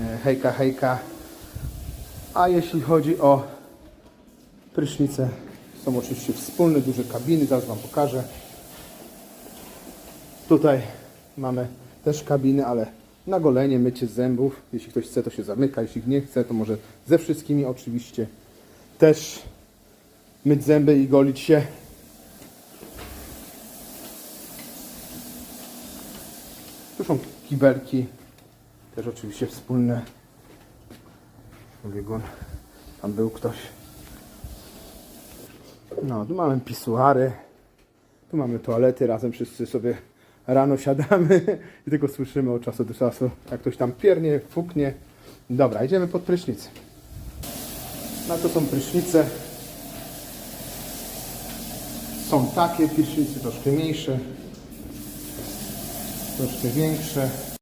E, Hejka, hejka. A jeśli chodzi o prysznice, są oczywiście wspólne, duże kabiny, zaraz Wam pokażę. Tutaj mamy też kabiny, ale na golenie, mycie zębów. Jeśli ktoś chce, to się zamyka. Jeśli nie chce, to może ze wszystkimi oczywiście też myć zęby i golić się. Tu są kibelki, też oczywiście wspólne. Biegun. Tam był ktoś. No, tu mamy pisuary. Tu mamy toalety, razem wszyscy sobie rano siadamy i tylko słyszymy od czasu do czasu, jak ktoś tam piernie, fuknie. Dobra, idziemy pod prysznic. No to są prysznice. Są takie prysznice, troszkę mniejsze, troszkę większe.